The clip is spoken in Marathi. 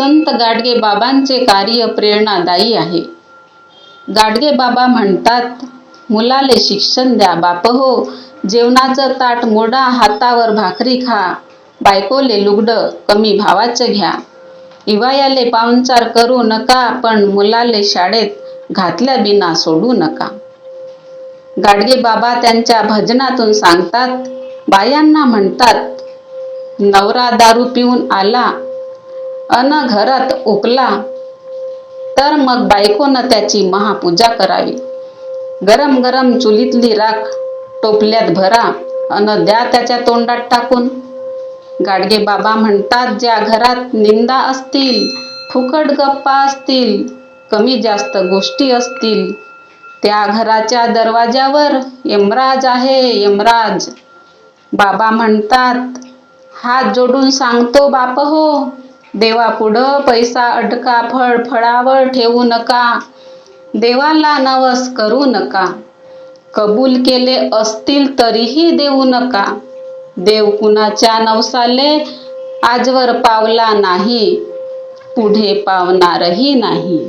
संत गाडगे बाबांचे कार्य प्रेरणादायी आहे. गाडगे बाबा म्हणतात मुलाले शिक्षण द्या बाप हो जेवणाचं ताट मोडा हातावर भाकरी खा बायकोले लुगडं कमी भावाचं घ्या. इवायाले पाहुणचार करू नका पण मुलाले शाळेत घातल्या बिना सोडू नका. गाडगे बाबा त्यांच्या भजनातून सांगतात बायांना म्हणतात नवरा दारू पिऊन आला अन घरात उकला तर मग बायकोनं त्याची महापूजा करावी. गरम गरम चुलीतली राख टोपल्यात भरा अन द्या त्याच्या तोंडात टाकून. गाडगे बाबा म्हणतात ज्या घरात निंदा असतील फुकट गप्पा असतील कमी जास्त गोष्टी असतील त्या घराच्या दरवाजावर यमराज आहे यमराज. बाबा म्हणतात हात जोडून सांगतो बाप हो देवापुढं पैसा अटका फळ फळावर ठेवू नका. देवाला नवस करू नका. कबूल केले असतील तरीही देऊ नका. देव कुणाच्या नवसाले आजवर पावला नाही पुढे पावणारही नाही.